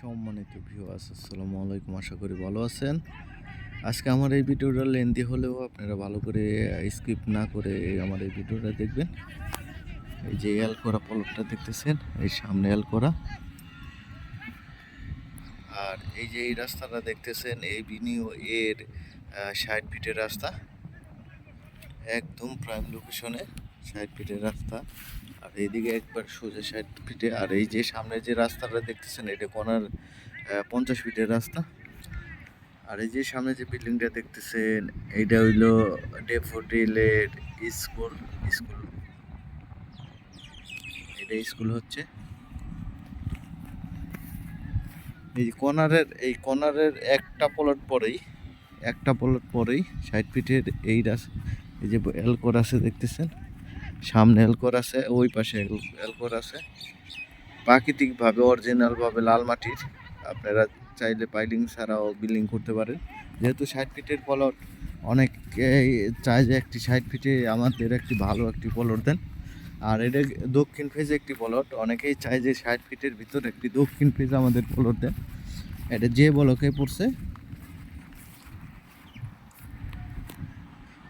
সম্মানিত ভিউয়ার্স আসসালামু আলাইকুম, আশা করি ভালো আছেন। আজকে আমার এই ভিডিওটা লেন্দি হলেও আপনারা ভালো করে স্কিপ না করে আমার এই ভিডিওটা দেখবেন। এই যে এল করা পলটটা দেখতেছেন, এই সামনে এল করা আর এই যে এই রাস্তাটা দেখতেছেন এই বিনিও এর ষাট ফিটের রাস্তা। একদম প্রাইম লোকেশনে ষাট ফিটের রাস্তা। আর এইদিকে একবার সোজা ষাট ফিটে আর এই যে সামনে যে রাস্তাটা দেখতেছেন, এটা কোনার পঞ্চাশ ফিটের রাস্তা। আর এই যে সামনে যে বিল্ডিংটা দেখতেছেন, এইটা হইল ডেফোডিলের স্কুল স্কুল এটা স্কুল হচ্ছে। এই কর্নারের এই কর্নারের একটা প্লট পরেই, একটা প্লট পরেই ষাট ফিটের এই রাস্তা এই যে এলকোর আছে দেখতেছেন সামনে এলকোর আছে, ওই পাশে এল- এলকোর আছে। প্রাকৃতিকভাবে অরিজিনালভাবে লাল মাটির, আপনারা চাইলে পাইলিং ছাড়াও বিল্ডিং করতে পারেন। যেহেতু ষাট ফিটের প্লট অনেকেই চায় যে একটি ষাট ফিটে আমাদের একটি ভালো একটি প্লট দেন। আর এটা দক্ষিণ ফেজে একটি প্লট অনেকেই চায় যে ষাট ফিটের ভিতরে একটি দক্ষিণ ফেজ আমাদের প্লট দেন। এটা যে বলকে পড়ছে,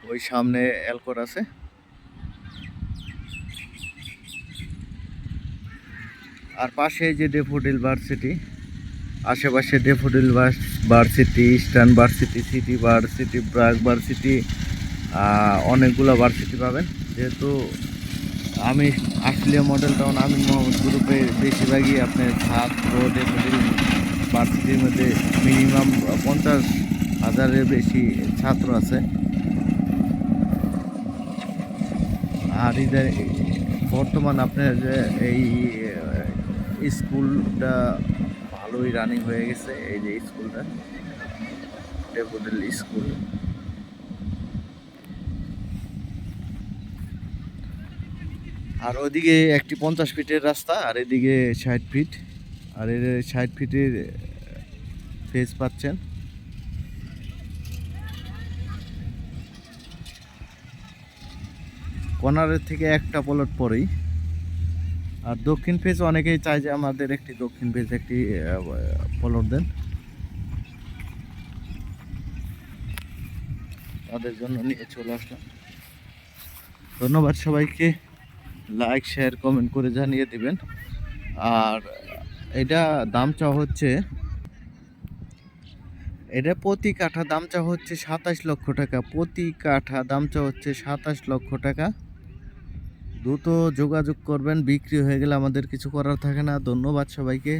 ওই সামনে এলকোর আছে। আর পাশে যে ডেফোডিল ভার্সিটি আশেপাশে Daffodil varsity Eastern varsity City varsity BRAC varsity অনেকগুলো ভার্সিটি পাবেন। যেহেতু আমি আসলিয়া মডেল টাউন আমি মোহাম্মদ গ্রুপে বেশিরভাগই আপনার ছাত্র ডেফোডিল ভার্সিটির মধ্যে মিনিমাম পঞ্চাশ হাজারের বেশি ছাত্র আছে। আর ইদার বর্তমান আপনার যে এই স্কুলটা ভালোই রানিং হয়ে গেছে, এই যে স্কুলটা। ডেভোডেল স্কুল আর ওদিকে একটি পঞ্চাশ ফিটের রাস্তা, আর এদিকে ষাট ফিট আর এর ষাট ফিটের ফেস পাচ্ছেন। কর্নারের থেকে একটা পলট পরেই। আর দক্ষিণ ফেজ অনেকেই চায় যে আমাদের একটি দক্ষিণ ফেজ একটি পলট দেন। তাদের জন্য নিয়ে চলে আসলাম। ধন্যবাদ সবাইকে। লাইক শেয়ার কমেন্ট করে জানিয়ে দিবেন। আর এটা দাম চা হচ্ছে, এটা প্রতি কাঠা দাম চা হচ্ছে সাতাশ লক্ষ টাকা। প্রতি কাঠা দাম চা হচ্ছে সাতাশ লক্ষ টাকা। দ্রুত যোগাযোগ করবেন বিক্রি হয়ে গেলে আমাদের কিছু করার থাকে না। ধন্যবাদ সবাইকে।